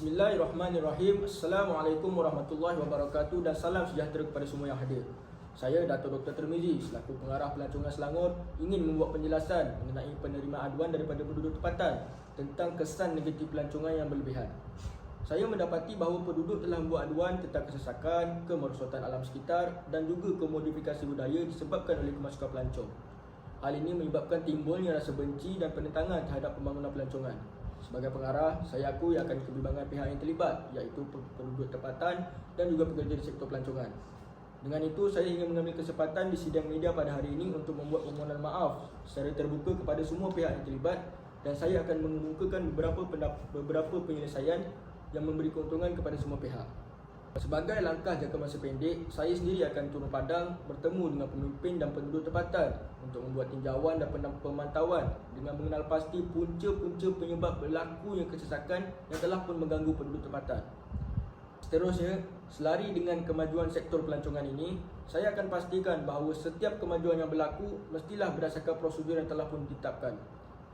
Bismillahirrahmanirrahim. Assalamualaikum warahmatullahi wabarakatuh dan salam sejahtera kepada semua yang hadir. Saya Dato' Dr. Termizi selaku pengarah pelancongan Selangor ingin membuat penjelasan mengenai penerimaan aduan daripada penduduk tempatan tentang kesan negatif pelancongan yang berlebihan. Saya mendapati bahawa penduduk telah membuat aduan tentang kesesakan, kemerosotan alam sekitar dan juga komodifikasi budaya disebabkan oleh kemasukan pelancong. Hal ini menyebabkan timbulnya rasa benci dan penentangan terhadap pembangunan pelancongan. Sebagai pengarah, saya akui akan kebimbangan pihak yang terlibat iaitu penduduk tempatan dan juga pekerja di sektor pelancongan. Dengan itu, saya ingin mengambil kesempatan di sidang media pada hari ini untuk membuat permohonan maaf secara terbuka kepada semua pihak yang terlibat dan saya akan mengemukakan beberapa beberapa penyelesaian yang memberi keuntungan kepada semua pihak. Sebagai langkah jangka masa pendek, saya sendiri akan turun padang bertemu dengan pemimpin dan penduduk tempatan untuk membuat tinjauan dan pemantauan dengan mengenal pasti punca-punca penyebab berlakunya kesesakan yang telah pun mengganggu penduduk tempatan. Seterusnya, selari dengan kemajuan sektor pelancongan ini, saya akan pastikan bahawa setiap kemajuan yang berlaku mestilah berdasarkan prosedur yang telah pun ditetapkan.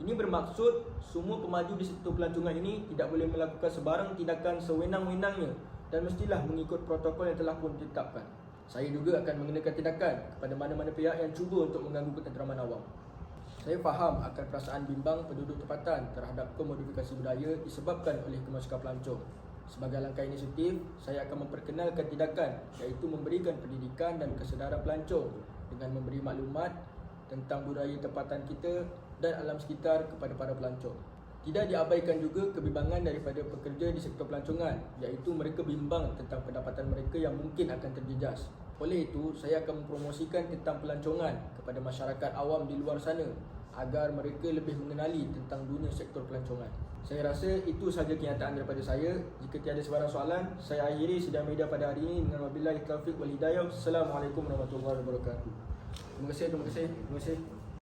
Ini bermaksud semua pemaju di sektor pelancongan ini tidak boleh melakukan sebarang tindakan sewenang-wenangnya dan mestilah mengikut protokol yang telah pun ditetapkan. Saya juga akan mengenakan tindakan kepada mana-mana pihak yang cuba untuk mengganggu ketenteraman awam. Saya faham akan perasaan bimbang penduduk tempatan terhadap komodifikasi budaya disebabkan oleh kemasukan pelancong. Sebagai langkah inisiatif, saya akan memperkenalkan tindakan iaitu memberikan pendidikan dan kesedaran pelancong dengan memberi maklumat tentang budaya tempatan kita dan alam sekitar kepada para pelancong. Tidak diabaikan juga kebimbangan daripada pekerja di sektor pelancongan iaitu mereka bimbang tentang pendapatan mereka yang mungkin akan terjejas. Oleh itu, saya akan mempromosikan tentang pelancongan kepada masyarakat awam di luar sana agar mereka lebih mengenali tentang dunia sektor pelancongan. Saya rasa itu sahaja kenyataan daripada saya. Jika tiada sebarang soalan, saya akhiri sidang media pada hari ini dengan wabillahi taufiq wal hidayah. Assalamualaikum warahmatullahi wabarakatuh. Terima kasih, terima kasih, terima kasih.